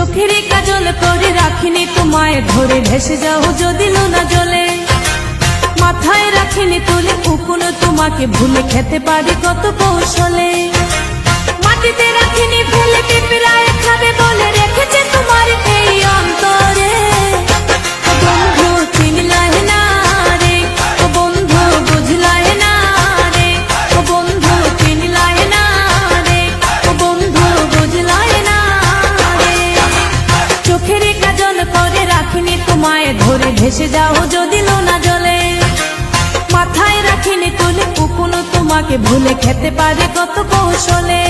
চোখের কাজল করে রাখিনি তোমায়, ধরে ভেসে যাও যদি না জলে। মাথায় রাখিনি তুলে কুকুন তোমাকে ভুলে খেতে পারি কত কৌশলে। মাটিতে রাখিনি ফেলে ভেসে যাও যদি নোনা জলে। মাথায় রাখিনি তুলে কুকুনো তোমাকে ভুলে খেতে পারে কত কৌশলে।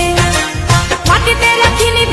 মাটিতে রাখিনি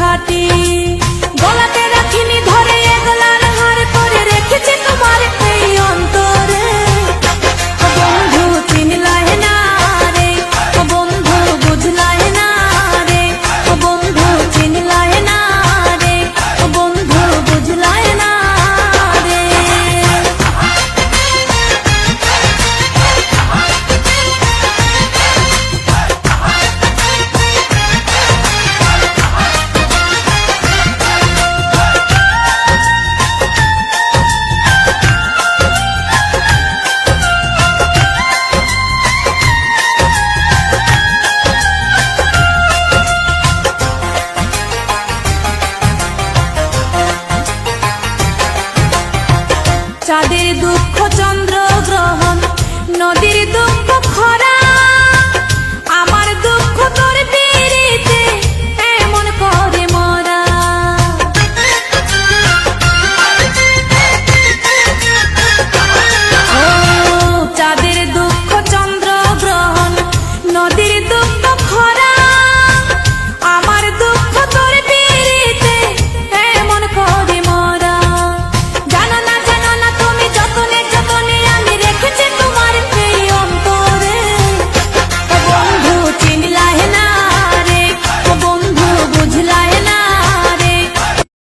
খাটে do